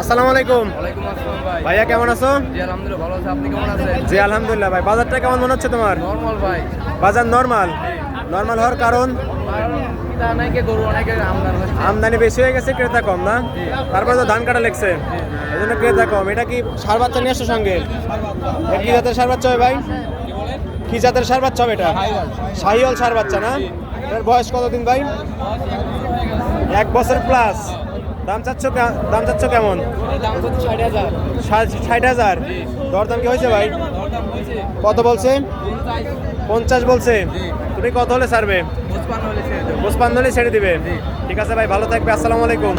আসসালামু আলাইকুম। ভাইয়া কেমন আছো? জি আলহামদুলিল্লাহ ভালো আছে। আপনি কেমন আছেন? জি আলহামদুলিল্লাহ ভাই বাজারটা কেমন মনে হচ্ছে তোমার? ভাই। বাজার নর্মাল নর্মাল হওয়ার কারণ? আমদানি বেশি হয়ে গেছে, ক্রেতা কম না? তারপরে তো ধান কাটা লেগছে। এই জন্য ক্রেতা কম। এটা কি সার বাচ্চা নিয়ে আসছো সঙ্গে? কি জাতের সার বাচ্চা হবে ভাই? কি জাতের সার বাচ্চা হবে এটা? শাহিওয়াল সার বাচ্চা না? এর বয়স কতদিন ভাই? এক বছর প্লাস দাম চাচ্ছ দাম চাচ্ছ কেমন? ষাট হাজার। দরদাম কি হয়েছে ভাই? কত বলছে? পঞ্চাশ বলছে? তুমি কত হলে ছাড়বে। পঁচপান্ন হলে ছেড়ে দেবো। পুষ্পাঞ্জলি ছেড়ে দিবে। ঠিক আছে ভাই ভালো থাকবে আসসালামু আলাইকুম।